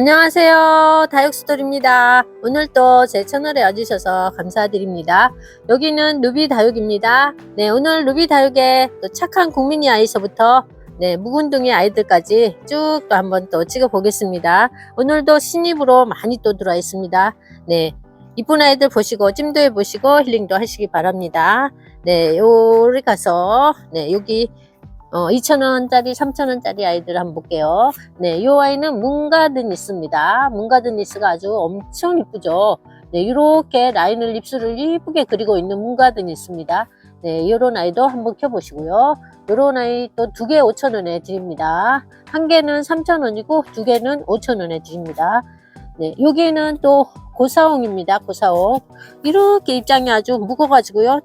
안녕하세요. 다육스토리입니다. 오늘도 제 채널에 와주셔서 감사드립니다. 여기는 루비 다육입니다. 네, 오늘 루비 다육의 또 착한 국민이 아이서부터 네, 묵은둥이 아이들까지 쭉 또 한번 또 찍어 보겠습니다. 오늘도 신입으로 많이 또 들어와 있습니다. 네, 이쁜 아이들 보시고 찜도 해보시고 힐링도 하시기 바랍니다. 네, 요리 가서 네, 여기 어, 2,000원짜리, 3,000원짜리 아이들 한번 볼게요. 네, 이 아이는 문가드니스입니다. 문가드니스가 아주 엄청 이쁘죠. 네, 이렇게 라인을 입술을 이쁘게 그리고 있는 문가드니스입니다. 네, 이런 아이도 한번 켜보시고요. 이런 아이 또 두 개 5,000원에 드립니다. 한 개는 3,000원이고 두 개는 5,000원에 드립니다. 네, 여기는 또 고사홍입니다. 고사홍. 이렇게 입장이 아주 무거워가지고요.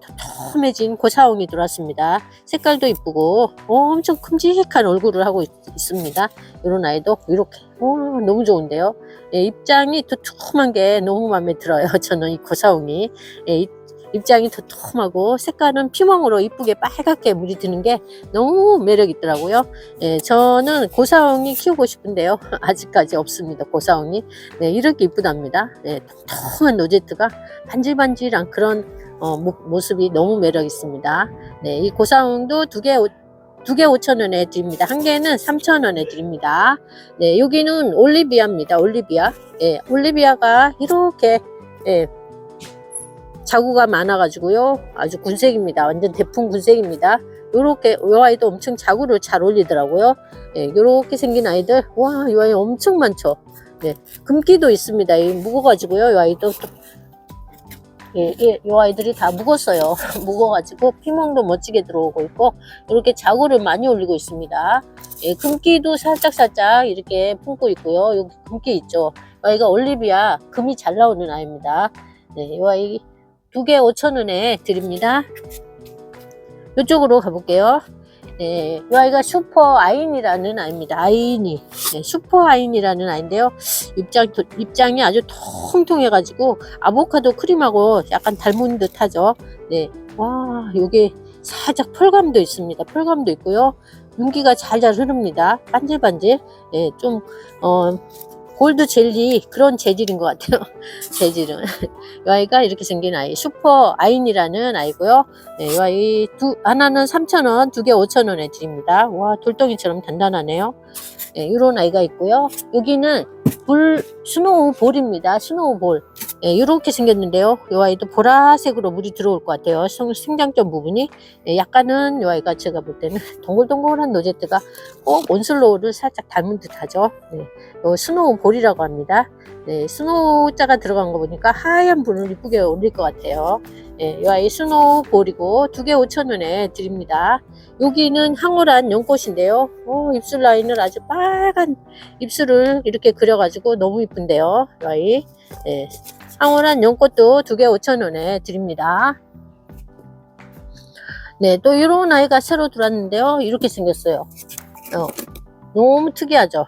톰해진 고사홍이 들어왔습니다. 색깔도 이쁘고 엄청 큼직한 얼굴을 하고 있, 습니다 이런 아이도 이렇게 오, 너무 좋은데요. 예, 입장이 도톰한 게 너무 마음에 들어요. 저는 이 고사홍이 예, 이- 입장이 도톰하고 색깔은 피멍으로 이쁘게 빨갛게 물이 드는 게 너무 매력 있더라고요. 예, 저는 고사홍이 키우고 싶은데요. 아직까지 없습니다. 고사홍이 네, 이렇게 이쁘답니다. 네, 통통한 로제트가 반질반질한 그런 어, 모, 모습이 너무 매력 있습니다. 네, 이 고사홍도 두 개, 두개 5,000원에 드립니다. 한 개는 3,000원에 드립니다. 네, 여기는 올리비아입니다. 올리비아. 예, 올리비아가 이렇게, 예, 자구가 많아가지고요. 아주 군색입니다. 완전 대풍 군색입니다. 요렇게, 요 아이도 엄청 자구를 잘 올리더라고요. 예, 요렇게 생긴 아이들. 와, 이 아이 엄청 많죠. 네, 금기도 있습니다. 이 무거가지고요. 이 아이도 또 예, 예, 이 아이들이 다 묵었어요. 묵어가지고 피멍도 멋지게 들어오고 있고 이렇게 자구를 많이 올리고 있습니다. 예, 금기도 살짝 살짝 이렇게 품고 있고요. 여기 금기 있죠. 이 아이가 올리비아 금이 잘 나오는 아이입니다. 네, 이 아이 두 개 5,000원에 드립니다. 이쪽으로 가볼게요. 네, 이 아이가 슈퍼 아인이라는 아이입니다. 아인이. 네, 슈퍼 아인이라는 아이인데요. 입장, 입장이 아주 통통해가지고 아보카도 크림하고 약간 닮은 듯 하죠. 네. 와, 요게 살짝 펄감도 있습니다. 펄감도 있고요. 윤기가 잘잘 흐릅니다. 반질반질. 예, 좀, 어, 골드 젤리 그런 재질인 것 같아요. 재질은. 이 아이가 이렇게 생긴 아이. 슈퍼 아인이라는 아이고요. 네, 이 아이 두, 하나는 3,000원, 두 개 5,000원에 드립니다. 와, 돌덩이처럼 단단하네요. 네, 이런 아이가 있고요. 여기는 불, 스노우 볼입니다. 스노우 볼. 예, 이렇게 생겼는데요. 이 아이도 보라색으로 물이 들어올 것 같아요. 성, 생장점 부분이. 예, 약간은 이 아이가 제가 볼 때는 동글동글한 노제트가 꼭 온슬로우를 살짝 닮은 듯 하죠. 네, 요 스노우 볼이라고 합니다. 네, 스노우 자가 들어간 거 보니까 하얀 분을 이쁘게 올릴 것 같아요. 예, 이 아이 스노우 볼이고 두 개 5,000원에 드립니다. 여기는 황홀한 연꽃인데요. 오, 입술 라인을 아주 빨간 입술을 이렇게 그려가지고 너무 이쁜데요. 이 아이. 네, 황홀한 연꽃도 두 개 5,000원에 드립니다. 네, 또 이런 아이가 새로 들어왔는데요. 이렇게 생겼어요. 어, 너무 특이하죠.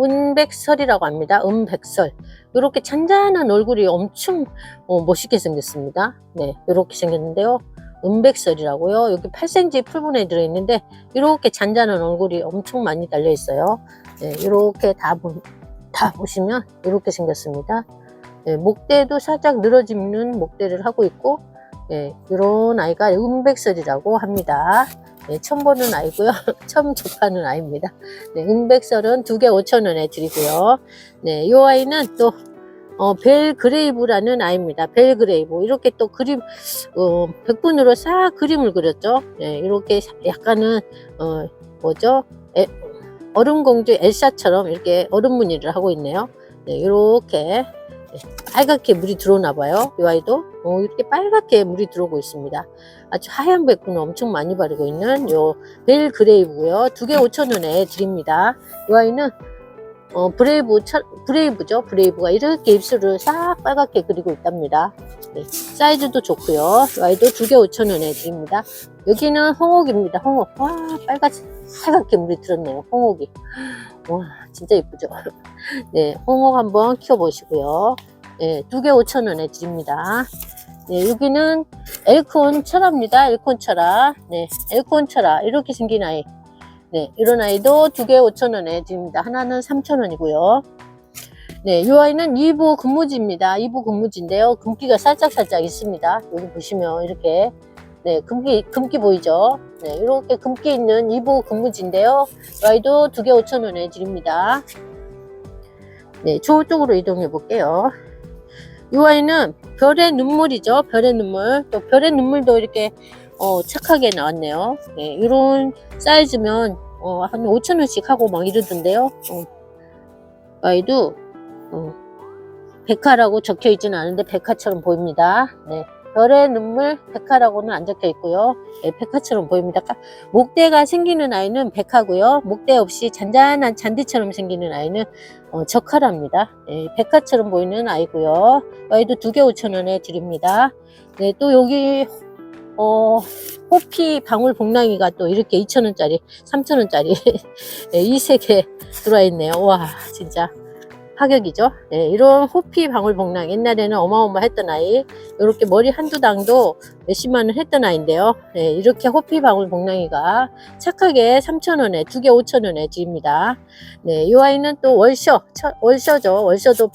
은백설이라고 합니다. 은백설. 이렇게 잔잔한 얼굴이 엄청 어, 멋있게 생겼습니다. 네, 이렇게 생겼는데요. 은백설이라고요. 여기 8cm 풀분에 들어있는데 이렇게 잔잔한 얼굴이 엄청 많이 달려 있어요. 네, 이렇게 다, 보, 다 보시면 이렇게 생겼습니다. 네, 목대도 살짝 늘어지는 목대를 하고 있고 네, 이런 아이가 은백설이라고 합니다. 네, 처음 보는 아이고요. 처음 접하는 아이입니다. 네, 은백설은 두 개 5,000원에 드리고요. 네, 이 아이는 또 어, 벨 그레이브라는 아이입니다. 벨 그레이브. 이렇게 또 그림, 어, 백분으로 싹 그림을 그렸죠. 네, 이렇게 약간은, 어, 뭐죠? 에, 얼음공주 엘사처럼 이렇게 얼음 무늬를 하고 있네요. 네, 빨갛게 물이 들어오나 봐요. 이 아이도. 어, 이렇게 빨갛게 물이 들어오고 있습니다. 아주 하얀 백분을 엄청 많이 바르고 있는 요 벨 그레이브고요. 두 개 5,000원에 드립니다. 이 아이는 어, 브레이브, 철- 브레이브죠. 브레이브가 이렇게 입술을 싹 빨갛게 그리고 있답니다. 네, 사이즈도 좋고요. 이 아이도 두 개 5,000원에 드립니다. 여기는 홍옥입니다. 홍옥. 와, 빨갛, 빨갛게 물이 들었네요. 홍옥이. 와, 진짜 이쁘죠. 네, 홍옥 한번 키워보시고요. 네, 두개 5,000원에 드립니다. 네, 여기는 엘콘 철화입니다. 엘콘 철화. 네, 엘콘 철화. 이렇게 생긴 아이. 네, 이런 아이도 두 개 5,000원에 드립니다. 하나는 3,000원이고요. 네, 이 아이는 2부 근무지입니다. 2부 근무지인데요. 금기가 살짝살짝 있습니다. 여기 보시면 이렇게 네, 금기, 금기 보이죠? 네, 이렇게 금기 있는 2부 근무지인데요. 이 아이도 2개 5천원에 드립니다. 네, 저쪽으로 이동해 볼게요. 이 아이는 별의 눈물이죠. 별의 눈물. 또 별의 눈물도 이렇게 어, 착하게 나왔네요. 네, 이런 사이즈면 어, 한 5천원씩 하고 막 이러던데요. 어, 아이도 어, 백화라고 적혀 있지는 않은데 백화처럼 보입니다. 네. 별의 눈물 백화라고는 안 적혀 있고요. 네, 백화처럼 보입니다. 까- 목대가 생기는 아이는 백화고요. 목대 없이 잔잔한 잔디처럼 생기는 아이는 어, 적화랍니다. 네, 백화처럼 보이는 아이고요. 아이도 두 개 5천원에 드립니다. 네, 또 여기 어, 호피 방울 복랑이가 또 이렇게 2천원짜리, 3천원짜리 네, 이세 개 들어와 있네요. 와, 진짜 파격이죠. 네, 이런 호피 방울 복랑 옛날에는 어마어마했던 아이, 이렇게 머리 한두 당도 몇십만 원 했던 아이인데요. 네, 이렇게 호피 방울 복랑이가 착하게 3,000원에 두 개 5,000원에 드립니다. 네, 이 아이는 또 월셔, 처- 월셔죠. 월셔도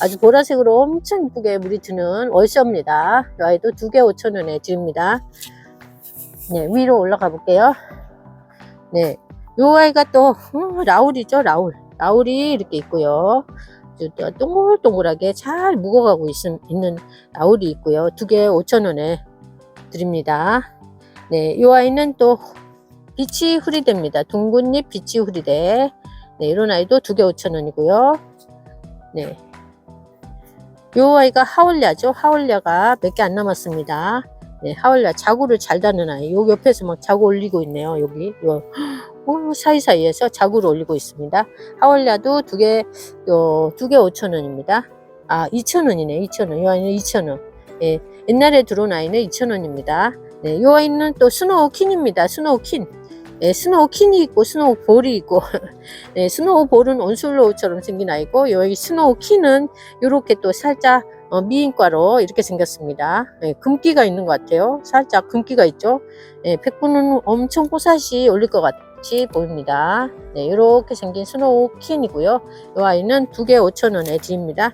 아주 보라색으로 엄청 이쁘게 물이 드는 월셔입니다. 이 아이도 두 개 5,000원에 드립니다. 네, 위로 올라가 볼게요. 네, 이 아이가 또 음, 라울이죠, 라울. 라울이 이렇게 있고요. 동글동글하게 잘 묵어가고 있, 있는 라울이 있고요. 두 개 5,000원에 드립니다. 네, 이 아이는 또 비치 후리대입니다. 둥근잎 비치 후리대. 네, 이런 아이도 두 개 5,000원이고요. 네. 요 아이가 하울야죠. 하울야가 몇 개 안 남았습니다. 네, 하울야 자구를 잘 다는 아이. 요 옆에서 막 자구 올리고 있네요. 여기. 요 어, 사이사이에서 자구를 올리고 있습니다. 하울야도 두 개, 요, 두개 5,000원입니다. 아, 2,000원이네. 2,000원. 이 아이는 2,000원. 예, 옛날에 들어온 아이는 2,000원입니다. 네, 이 아이는 또 스노우 킨입니다. 스노우 킨. 네, 스노우 킨이 있고 스노우 볼이 있고 네, 스노우 볼은 온슬로우처럼 생긴 아이고 여기 스노우 킨은 이렇게 또 살짝 어, 미인과로 이렇게 생겼습니다. 네, 금기가 있는 것 같아요. 살짝 금기가 있죠. 네, 백분은 엄청 뽀사시 올릴 것 같이 보입니다. 네, 이렇게 생긴 스노우 킨이고요. 이 아이는 두 개 5,000원에 드립니다.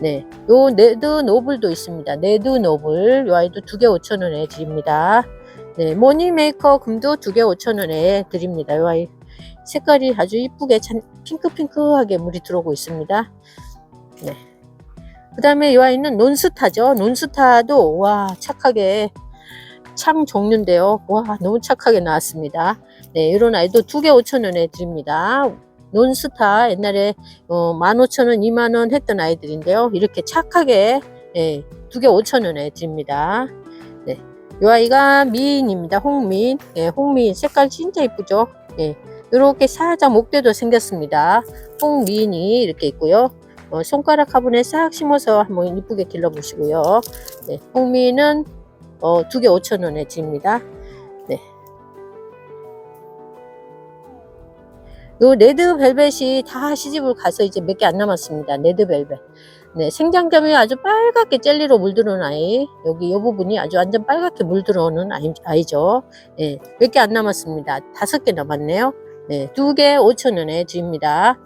네, 요 네드 노블도 있습니다. 네드 노블 이 아이도 두 개 5,000원에 드립니다. 네, 모니 메이커 금도 두 개 5,000원에 드립니다. 이 아이 색깔이 아주 이쁘게 찬, 핑크핑크하게 물이 들어오고 있습니다. 네. 그 다음에 이 아이는 논스타죠. 논스타도 와 착하게 창 종류인데요. 와 너무 착하게 나왔습니다. 네, 이런 아이도 두 개 5,000원에 드립니다. 논스타 옛날에 어, 15,000원, 2만원 했던 아이들인데요. 이렇게 착하게 예, 두개 5,000원에 드립니다. 네. 이 아이가 미인입니다. 홍민. 예, 홍민 색깔 진짜 이쁘죠? 예. 이렇게 살짝 목대도 생겼습니다. 홍민이 이렇게 있고요. 어, 손가락 화분에 싹 심어서 한번 이쁘게 길러보시고요. 네, 홍미는 어, 두개 5,000원에 드립니다. 요 레드 벨벳이 다 시집을 가서 이제 몇 개 안 남았습니다. 레드 벨벳. 네, 생장점이 아주 빨갛게 젤리로 물들어오는 아이. 여기 이 부분이 아주 완전 빨갛게 물들어오는 아이, 아이죠. 네, 몇개 안 남았습니다. 다섯 개 남았네요. 네, 두개 5,000원에 드립니다.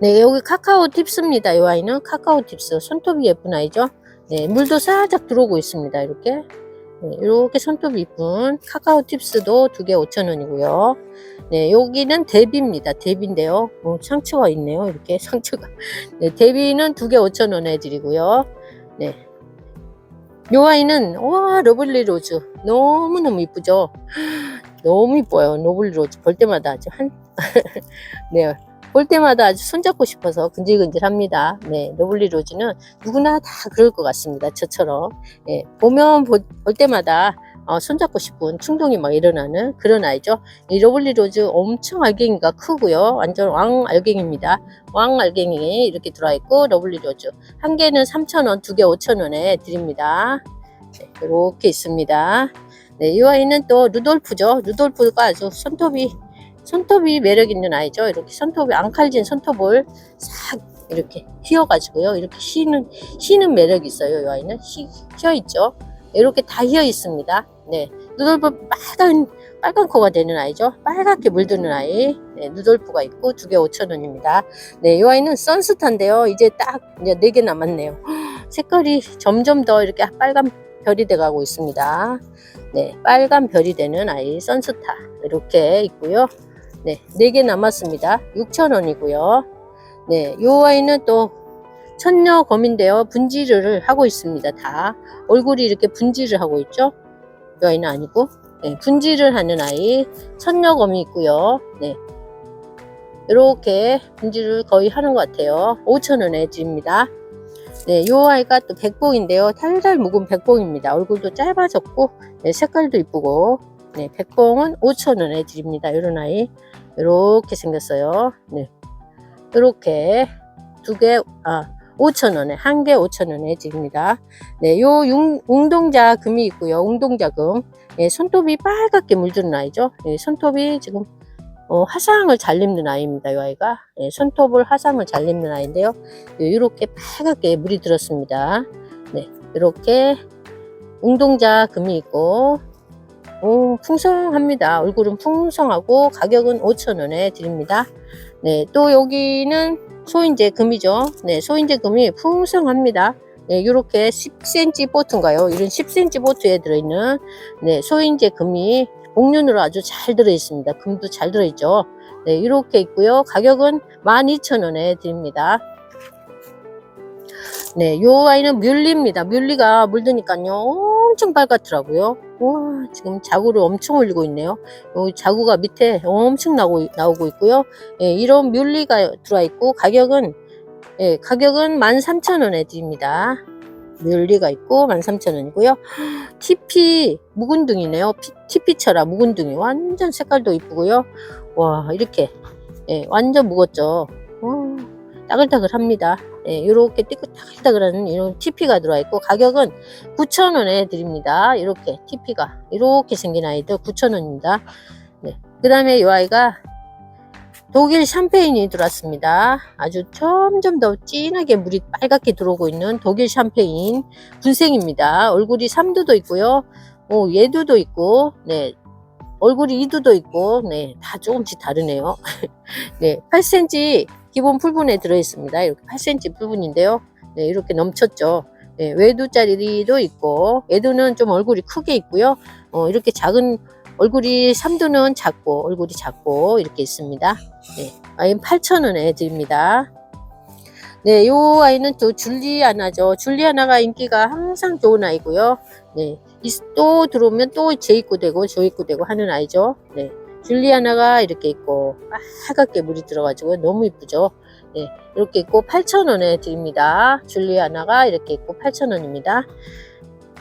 네, 여기 카카오 팁스입니다. 이 아이는 카카오 팁스. 손톱이 예쁜 아이죠. 네, 물도 살짝 들어오고 있습니다. 이렇게. 네, 이렇게 손톱이 이쁜 카카오 팁스도 두 개 5,000원이고요. 네, 여기는 데비입니다. 데비인데요. 어, 상처가 있네요. 이렇게 상처가. 네, 데비는 두 개 5,000원에 드리고요. 네. 요 아이는, 와, 러블리 로즈. 너무너무 이쁘죠? 너무 이뻐요. 러블리 로즈. 볼 때마다 아주 한, 네. 볼 때마다 아주 손잡고 싶어서 근질근질합니다. 네, 러블리 로즈는 누구나 다 그럴 것 같습니다. 저처럼. 예, 보면 보- 볼 때마다 어, 손잡고 싶은 충동이 막 일어나는 그런 아이죠. 이 러블리 로즈 엄청 알갱이가 크고요. 완전 왕 알갱이입니다. 왕 알갱이 이렇게 들어와 있고 러블리 로즈 한 개는 3,000원, 두 개 5,000원에 드립니다. 네, 이렇게 있습니다. 네, 이 아이는 또 루돌프죠. 루돌프가 아주 손톱이 손톱이 매력 있는 아이죠. 이렇게 손톱이 앙칼진 손톱을 싹 이렇게 휘어가지고요. 이렇게 휘는 휘는 매력이 있어요. 이 아이는 휘, 휘어 있죠. 이렇게 다 휘어 있습니다. 네, 누돌프 빨간 빨간 코가 되는 아이죠. 빨갛게 물드는 아이. 네, 누돌프가 있고 두 개 5,000원입니다. 네, 이 아이는 선스타인데요. 이제 딱 이제 네 개 남았네요. 색깔이 점점 더 이렇게 빨간 별이 돼 가고 있습니다. 네, 빨간 별이 되는 아이 선스타 이렇게 있고요. 네, 네개 남았습니다. 6,000원이고요. 네, 이 아이는 또 천녀 검인데요. 분지를 하고 있습니다. 다 얼굴이 이렇게 분지를 하고 있죠. 이 아이는 아니고 네, 분지를 하는 아이 천녀 검이 있고요. 네, 이렇게 분지를 거의 하는 것 같아요. 5,000원에 드립니다. 네, 요 아이가 또 백봉인데요. 탈달 묵은 백봉입니다. 얼굴도 짧아졌고 네, 색깔도 이쁘고 네, 백봉은 5,000원에 드립니다. 이런 아이 이렇게 생겼어요. 네, 이렇게 두 개, 아, 5,000원에, 한 개 5,000원에 드립니다. 네, 요 융, 웅동자 금이 있고요. 웅동자 금. 예, 손톱이 빨갛게 물드는 아이죠. 예, 손톱이 지금 어, 화상을 잘 입는 아이입니다. 이 아이가 예, 손톱을 화상을 잘 입는 아이인데요. 이렇게 빨갛게 물이 들었습니다. 네, 이렇게 웅동자 금이 있고 오, 풍성합니다. 얼굴은 풍성하고 가격은 5,000원에 드립니다. 네, 또 여기는 소인제 금이죠. 네, 소인제 금이 풍성합니다. 네, 이렇게 10cm 보트인가요? 이런 10cm 보트에 들어있는 네, 소인제 금이 복륜으로 아주 잘 들어있습니다. 금도 잘 들어있죠. 네, 이렇게 있고요. 가격은 12,000원에 드립니다. 네, 요 아이는 뮬리입니다. 뮬리가 물드니까요. 엄청 빨갛더라고요. 와, 지금 자구를 엄청 올리고 있네요. 요 자구가 밑에 엄청 나오고, 나오고 있고요. 예, 이런 뮬리가 들어와 있고, 가격은, 예, 가격은 13,000원에 드립니다. 뮬리가 있고, 13,000원이고요. TP 묵은둥이네요. TP처라 묵은둥이. 완전 색깔도 이쁘고요. 와, 이렇게, 예, 완전 묵었죠. 와, 따글따글합니다. 예, 이렇게 따글따글한 이런 TP가 들어와 있고 가격은 9,000원에 드립니다. 이렇게 TP가 이렇게 생긴 아이들 9,000원입니다. 네. 그 다음에 이 아이가 독일 샴페인이 들어왔습니다. 아주 점점 더 진하게 물이 빨갛게 들어오고 있는 독일 샴페인 분생입니다. 얼굴이 3두도 있고요. 오, 얘두도 있고, 네. 얼굴이 2두도 있고, 네. 다 조금씩 다르네요. 네. 8cm 기본 풀분에 들어있습니다. 이렇게 8cm 풀분인데요. 네, 이렇게 넘쳤죠. 네, 외두짜리도 있고, 외두는 좀 얼굴이 크게 있고요. 어, 이렇게 작은 얼굴이 3두는 작고, 얼굴이 작고, 이렇게 있습니다. 네, 아이는 8,000원에 드립니다. 네, 요 아이는 또 줄리아나죠. 줄리아나가 인기가 항상 좋은 아이고요. 네, 이- 또 들어오면 또 재입고 되고, 조입고 되고 하는 아이죠. 네. 줄리아나가 이렇게 있고 빨갛게 물이 들어가지고 너무 이쁘죠. 네, 이렇게 있고 8,000원에 드립니다. 줄리아나가 이렇게 있고 8,000원입니다.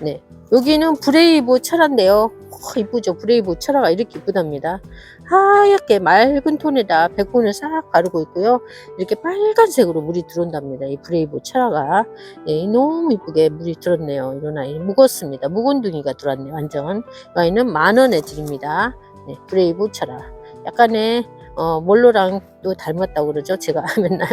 네, 여기는 브레이브 철화인데요. 어, 이쁘죠. 브레이브 철화가 이렇게 이쁘답니다. 하얗게 맑은 톤에다 백분을 싹 가르고 있고요. 이렇게 빨간색으로 물이 들어온답니다. 이 브레이브 철화가 네, 너무 이쁘게 물이 들었네요. 이런 아이 무겁습니다. 묵은 둥이가 들어왔네요. 완전 이 아이는 만 원에 드립니다. 네, 브레이브 철화. 약간의 어, 몰로랑 또 닮았다고 그러죠. 제가 맨날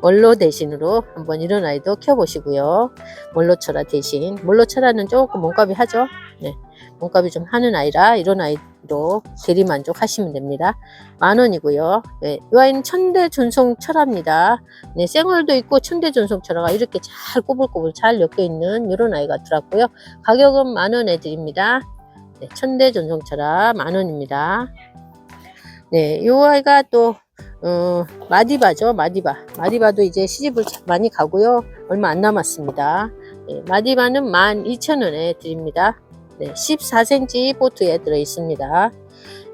몰로 대신으로 한번 이런 아이도 키워보시고요. 몰로 철화 대신. 몰로 철화는 조금 몸값이 하죠. 네, 몸값이 좀 하는 아이라 이런 아이도 대리 만족 하시면 됩니다. 만 원이고요. 네, 이 아이는 천대 전송 철화입니다. 네, 생얼도 있고 천대 전송 철화가 이렇게 잘 꼬불꼬불 잘 엮여 있는 이런 아이가 들어왔고요. 가격은 만 원에 드립니다. 네, 천대 전송철화 만 원입니다. 네, 요 아이가 또 어, 마디바죠, 마디바. 마디바도 이제 시집을 자- 많이 가고요. 얼마 안 남았습니다. 네, 마디바는 12,000원에 드립니다. 네, 14cm 보트에 들어 있습니다.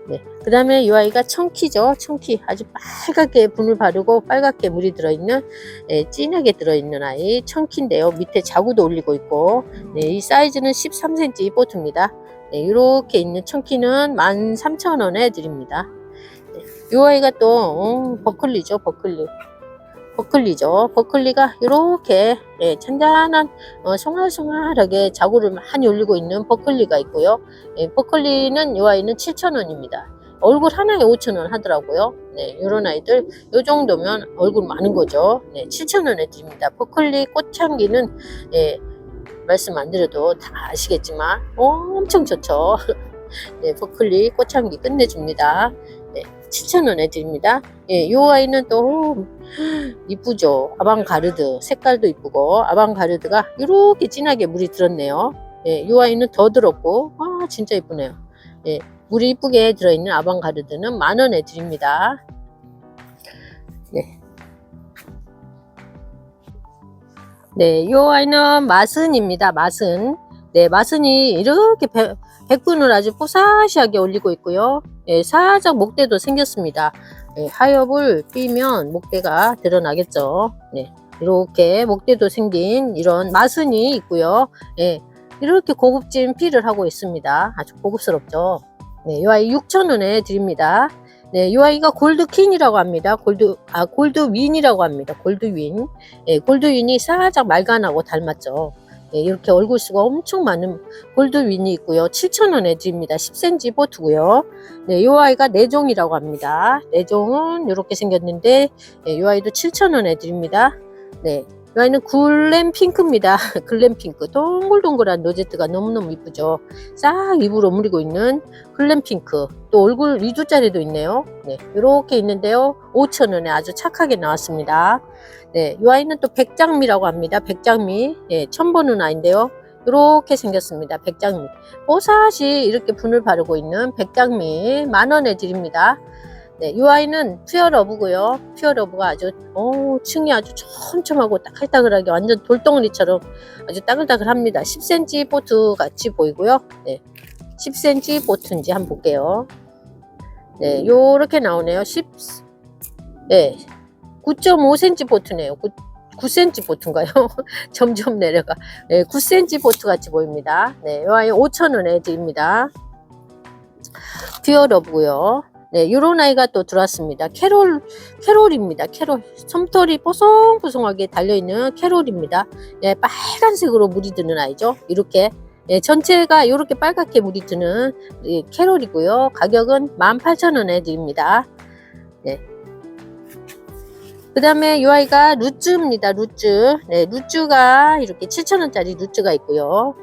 네, 그 다음에 이 아이가 청키죠. 청키. 아주 빨갛게 분을 바르고 빨갛게 물이 들어있는, 예, 진하게 들어있는 아이. 청키인데요. 밑에 자구도 올리고 있고, 네, 이 사이즈는 13cm 보트입니다. 네, 이렇게 있는 청키는 13,000원에 드립니다. 네, 이 아이가 또 어, 버클리죠, 버클리. 버클리죠. 버클리가 이렇게 예, 잔잔한 어, 송알송알하게 자구를 많이 올리고 있는 버클리가 있고요. 예, 버클리는 이 아이는 7,000원입니다. 얼굴 하나에 5,000원 하더라고요. 네, 이런 아이들 이 정도면 얼굴 많은 거죠. 네, 7,000원에 드립니다. 버클리 꽃향기는 예, 말씀 안 드려도 다 아시겠지만 엄청 좋죠. 네, 버클리 꽃향기 끝내줍니다. 네, 7,000원에 드립니다. 예, 이 아이는 또 이쁘죠. 아방가르드 색깔도 이쁘고 아방가르드가 이렇게 진하게 물이 들었네요. 예, 이 아이는 더 들었고 와 진짜 이쁘네요. 예, 물이 이쁘게 들어있는 아방가르드는 만 원에 드립니다. 네, 이 아이는 마슨입니다. 마슨. 네, 마슨이 이렇게 백, 백분을 아주 뽀사시하게 올리고 있고요. 예, 살짝 목대도 생겼습니다. 예, 하엽을 삐면 목대가 드러나겠죠. 네, 이렇게 목대도 생긴 이런 마슨이 있고요. 예, 이렇게 고급진 피를 하고 있습니다. 아주 고급스럽죠. 네, 이 아이 6,000원에 드립니다. 네, 이 아이가 골드퀸이라고 합니다. 골드, 아, 골드윈이라고 합니다. 골드윈. 예, 골드윈이 살짝 말간하고 닮았죠. 예, 이렇게 얼굴 수가 엄청 많은 골드윈이 있고요. 7,000원에 드립니다. 10cm 보트고요. 네, 이 아이가 내종이라고 합니다. 내종은 이렇게 생겼는데, 예, 이 아이도 7,000원에 드립니다. 네, 이 아이는 글램 핑크입니다. 글램 핑크. 동글동글한 로제트가 너무너무 이쁘죠. 싹 입으로 오므리고 있는 글램 핑크. 또 얼굴 2주짜리도 있네요. 네, 이렇게 있는데요. 5,000원에 아주 착하게 나왔습니다. 네, 이 아이는 또 백장미라고 합니다. 백장미. 예, 처음 보는 아이인데요. 이렇게 생겼습니다. 백장미. 뽀사시 이렇게 분을 바르고 있는 백장미 만 원에 드립니다. 네, 이 아이는 퓨어러브고요. 퓨어러브가 아주 어, 층이 아주 촘촘하고 따글따글하게 완전 돌덩어리처럼 아주 따글따글합니다. 10cm 보트 같이 보이고요. 네, 10cm 보트인지 한번 볼게요. 네, 요렇게 나오네요. 10, 네, 9.5cm 보트네요. 9, 9cm 보트인가요? 점점 내려가. 네, 9cm 보트 같이 보입니다. 네, 이 아이 5,000원에 드립니다. 퓨어러브고요. 네, 요런 아이가 또 들어왔습니다. 캐롤, 캐롤입니다. 캐롤. 솜털이 뽀송뽀송하게 달려있는 캐롤입니다. 네, 빨간색으로 물이 드는 아이죠. 이렇게. 네, 전체가 이렇게 빨갛게 물이 드는 이 캐롤이고요. 가격은 18,000원에 드립니다. 네. 그 다음에 이 아이가 루츠입니다. 루츠. 네, 루츠가 이렇게 7,000원짜리 루츠가 있고요.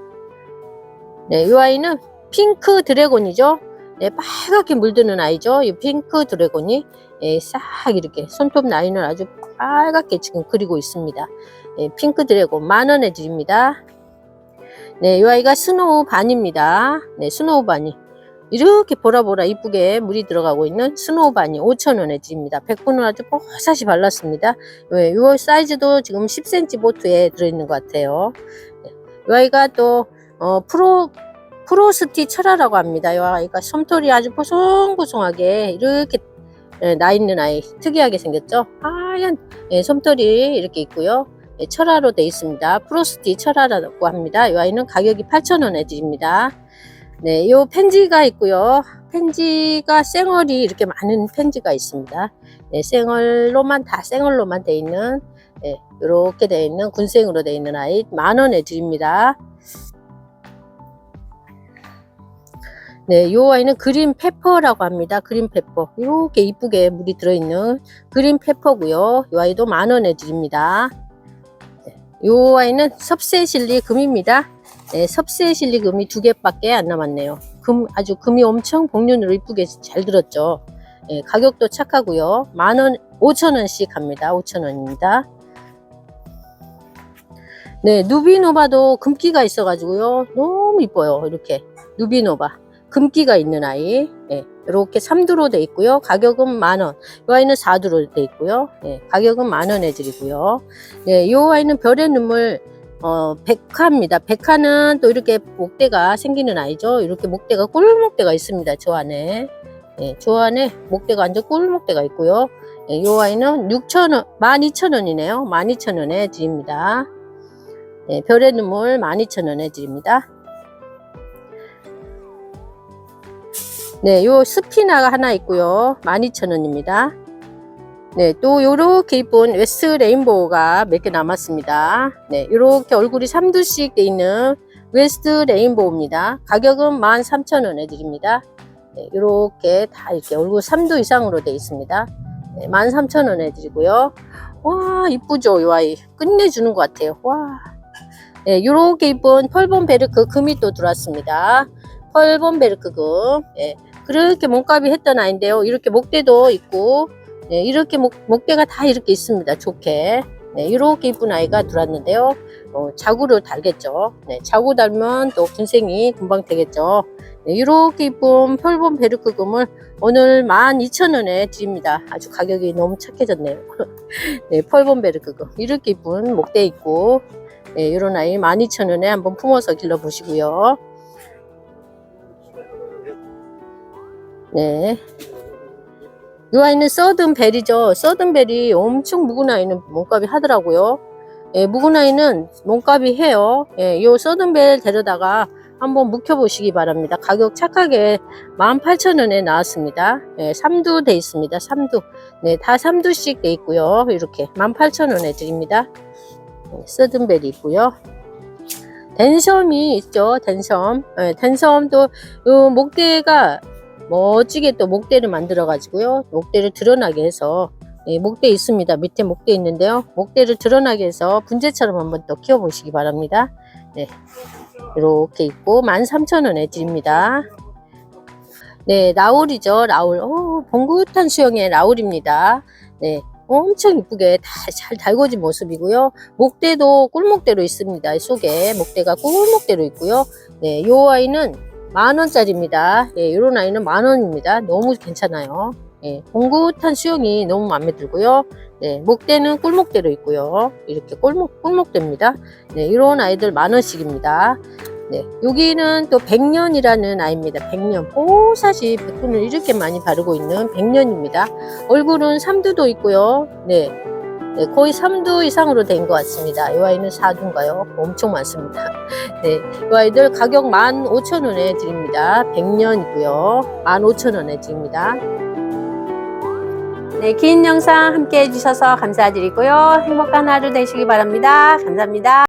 네, 이 아이는 핑크 드래곤이죠. 네, 빨갛게 물드는 아이죠. 이 핑크 드래곤이 예, 싹 이렇게 손톱 라인을 아주 빨갛게 지금 그리고 있습니다. 예, 핑크 드래곤 만 원에 드립니다. 네, 이 아이가 스노우 반입니다. 네, 스노우 반이 이렇게 보라보라 이쁘게 물이 들어가고 있는 스노우 반이 5,000원에 드립니다. 100분을 아주 뽀사시 발랐습니다. 예, 이 사이즈도 지금 10cm 보트에 들어있는 것 같아요. 네, 이 아이가 또 어, 프로 프로스티 철화라고 합니다. 이 아이가 솜털이 아주 보송보송하게 이렇게 예, 나 있는 아이 특이하게 생겼죠. 하얀 예, 솜털이 이렇게 있고요. 예, 철화로 되어 있습니다. 프로스티 철화라고 합니다. 이 아이는 가격이 8,000원에 드립니다. 네, 요 펜지가 있고요. 펜지가 생얼이 이렇게 많은 펜지가 있습니다. 네, 생얼로만 다 생얼로만 되어 있는 예, 이렇게 되어 있는 군생으로 되어 있는 아이 만 원에 드립니다. 네, 요 아이는 그린 페퍼라고 합니다. 그린 페퍼. 이렇게 이쁘게 물이 들어있는 그린 페퍼고요. 요 아이도 만 원에 드립니다. 네, 요 아이는 섭세실리 금입니다. 네, 섭세실리 금이 두 개밖에 안 남았네요. 금 아주 금이 엄청 복륜으로 이쁘게 잘 들었죠. 네, 가격도 착하고요. 만 원, 오천 원씩 합니다. 오천 원입니다. 네, 누비노바도 금기가 있어가지고요. 너무 이뻐요. 이렇게 누비노바. 금기가 있는 아이. 예, 이렇게 3두로 돼 있고요. 가격은 만원. 이 아이는 4두로 돼 있고요. 예, 가격은 만원에 드리고요. 예, 이 아이는 별의 눈물 어, 백화입니다. 백화는 또 이렇게 목대가 생기는 아이죠. 이렇게 목대가 꿀목대가 있습니다. 저 안에. 예, 저 안에 목대가 완전 꿀목대가 있고요. 예, 이 아이는 6,000원 12,000원이네요. 12,000원에 드립니다. 예, 별의 눈물 12,000원에 드립니다 네, 요 스피나가 하나 있고요. 12,000원입니다. 네, 또 요렇게 이쁜 웨스트 레인보우가 몇 개 남았습니다. 네, 요렇게 얼굴이 3두씩 돼 있는 웨스트 레인보우입니다. 가격은 13,000원에 드립니다. 네, 요렇게 다 이렇게 얼굴 3두 이상으로 돼 있습니다. 네, 13,000원에 드리고요. 와, 이쁘죠, 요 아이. 끝내주는 것 같아요. 와. 네, 요렇게 이쁜 펄본 베르크 금이 또 들어왔습니다. 펄본 베르크금. 예, 그렇게 몸값이 했던 아이인데요. 이렇게 목대도 있고, 네, 이렇게 목, 목대가 다 이렇게 있습니다. 좋게. 네, 이렇게 이쁜 아이가 들어왔는데요. 어, 자구를 달겠죠. 네, 자구 달면 또 군생이 금방 되겠죠. 네, 이렇게 이쁜 펄본 베르크금을 오늘 12,000원에 드립니다. 아주 가격이 너무 착해졌네요. 네, 펄본 베르크금. 이렇게 이쁜 목대 있고, 네, 이런 아이 12,000원에 한번 품어서 길러보시고요. 네. 이 아이는 서든벨이죠. 서든벨이 엄청 묵은 아이는 몸값이 하더라고요. 예, 묵은 아이는 몸값이 해요. 예, 요 서든벨 데려다가 한번 묵혀보시기 바랍니다. 가격 착하게 18,000원에 나왔습니다. 예, 3두 돼 있습니다. 3두. 네, 다 3두씩 돼 있고요. 이렇게 18,000원에 드립니다. 예, 서든벨이 있고요. 댄섬이 있죠. 댄섬. 예, 댄섬도 요 목대가 멋지게 또 목대를 만들어 가지고요. 목대를 드러나게 해서 예, 목대 있습니다. 밑에 목대 있는데요. 목대를 드러나게 해서 분재처럼 한번 또 키워 보시기 바랍니다. 네. 이렇게 있고 13,000원에 드립니다. 네, 라울이죠. 라울. 오, 봉긋한 수영의 라울입니다. 네. 엄청 이쁘게 다잘 달궈진 모습이고요. 목대도 꿀목대로 있습니다. 속에 목대가 꿀목대로 있고요. 네, 요 아이는 만 원짜리입니다. 예, 이런 아이는 만 원입니다. 너무 괜찮아요. 예, 봉긋한 수영이 너무 마음에 들고요. 네, 목대는 꿀목대로 있고요. 이렇게 꿀목, 꿀목대입니다. 네, 이런 아이들 만 원씩입니다. 네, 여기는 또 백년이라는 아이입니다. 백년. 뽀사시 백분을 이렇게 많이 바르고 있는 백년입니다. 얼굴은 삼두도 있고요. 네, 네, 거의 3두 이상으로 된 것 같습니다. 이 아이는 4두인가요? 엄청 많습니다. 네, 이 아이들 가격 15,000원에 드립니다. 100년이고요. 15,000원에 드립니다. 네, 긴 영상 함께 해주셔서 감사드리고요. 행복한 하루 되시기 바랍니다. 감사합니다.